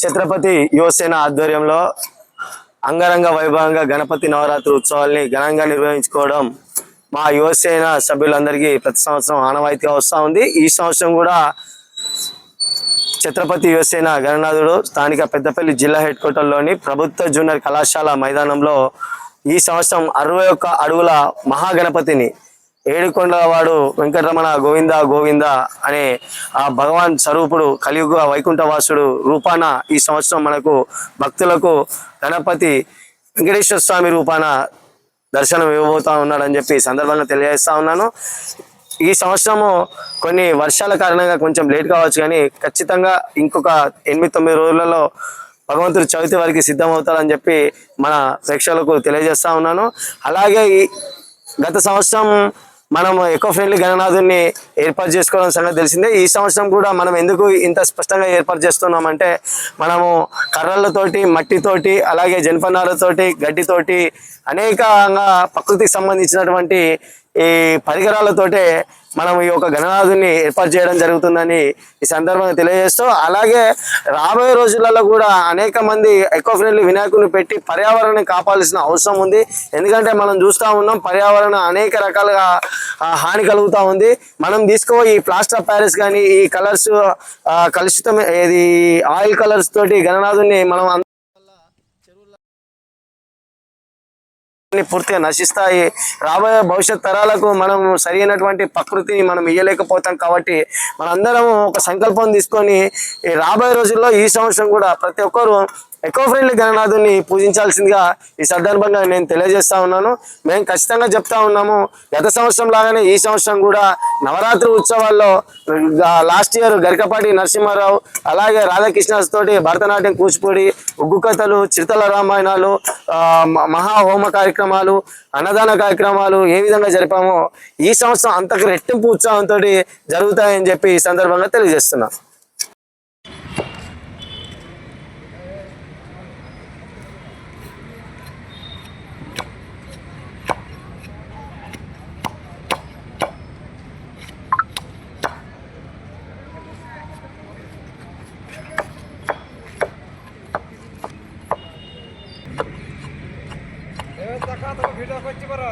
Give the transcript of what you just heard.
ఛత్రపతి యువసేన ఆధ్వర్యంలో అంగరంగ వైభవంగా గణపతి నవరాత్రి ఉత్సవాల్ని ఘనంగా నిర్వహించుకోవడం మా యువసేన సభ్యులందరికీ ప్రతి సంవత్సరం ఆనవాయితీగా వస్తూ ఉంది. ఈ సంవత్సరం కూడా ఛత్రపతి యువసేన గణనాథుడు స్థానిక పెద్దపల్లి జిల్లా హెడ్ క్వార్టర్లోని ప్రభుత్వ జూనియర్ కళాశాల మైదానంలో ఈ సంవత్సరం అరవై ఒక్క అడుగుల మహాగణపతిని ఏడుకొండలవాడు వెంకటరమణ గోవింద గోవింద అనే ఆ భగవాన్ స్వరూపుడు కలియుగ వైకుంఠవాసుడు రూపాన ఈ సంవత్సరం మనకు భక్తులకు గణపతి వెంకటేశ్వర స్వామి రూపాన దర్శనం ఇవ్వబోతా ఉన్నాడని చెప్పి సందర్భంగా తెలియజేస్తా ఉన్నాను. ఈ సంవత్సరము కొన్ని వర్షాల కారణంగా కొంచెం లేట్ కావచ్చు కానీ ఖచ్చితంగా ఇంకొక ఎనిమిది తొమ్మిది రోజులలో భగవంతుడు చవితి వారికి సిద్ధమవుతాడని చెప్పి మన ప్రేక్షకులకు తెలియజేస్తా ఉన్నాను. అలాగే ఈ గత సంవత్సరం మనం ఎకో ఫ్రెండ్లీ గణనాథుని ఏర్పాటు చేసుకోవడం సంగతి తెలిసిందే. ఈ సంవత్సరం కూడా మనం ఎందుకు ఇంత స్పష్టంగా ఏర్పాటు చేస్తున్నామంటే మనము కర్రలతోటి మట్టితోటి అలాగే జనపనారతోటి గడ్డితోటి అనేకంగా ప్రకృతికి సంబంధించినటువంటి ఈ పరికరాలతోటే మనం ఈ యొక్క గణనాథుని ఏర్పాటు చేయడం జరుగుతుందని ఈ సందర్భంగా తెలియజేస్తూ అలాగే రాబోయే రోజులలో కూడా అనేక మంది ఎకో ఫ్రెండ్లీ వినాయకుని పెట్టి పర్యావరణాన్ని కాపాడాల్సిన అవసరం ఉంది. ఎందుకంటే మనం చూస్తూ ఉన్నాం పర్యావరణం అనేక రకాలుగా హాని కలుగుతూ ఉంది. మనం తీసుకో ఈ ప్లాస్టర్ ఆఫ్ ప్యారిస్ కానీ ఈ కలర్స్ కలుషితం ఇది ఆయిల్ కలర్స్ తోటి గణనాథుని మనం పూర్తిగా నశిస్తాయి. రాబోయే భవిష్యత్ తరాలకు మనం సరైనటువంటి ప్రకృతిని మనం ఇయ్యలేకపోతాం కాబట్టి మనందరం ఒక సంకల్పం తీసుకొని రాబోయే రోజుల్లో ఈ సంవత్సరం కూడా ప్రతి ఒక్కరు ఎకో ఫ్రెండ్లీ గణనాథుని పూజించాల్సిందిగా ఈ సందర్భంగా నేను తెలియజేస్తా ఉన్నాను. మేము ఖచ్చితంగా చెప్తా ఉన్నాము. గత సంవత్సరం లాగానే ఈ సంవత్సరం కూడా నవరాత్రి ఉత్సవాల్లో లాస్ట్ ఇయర్ గరికపాటి నరసింహారావు అలాగే రాధాకృష్ణ తోటి భరతనాట్యం కూచిపూడి ఉగ్గు కథలు చిరుతల రామాయణాలు మహా హోమ కార్యక్రమాలు అన్నదాన కార్యక్రమాలు ఏ విధంగా జరిపామో ఈ సంవత్సరం అంతకు రెట్టింపు ఉత్సాహంతో జరుగుతాయని చెప్పి ఈ సందర్భంగా తెలియజేస్తున్నాను ভিডিও করছি বড়।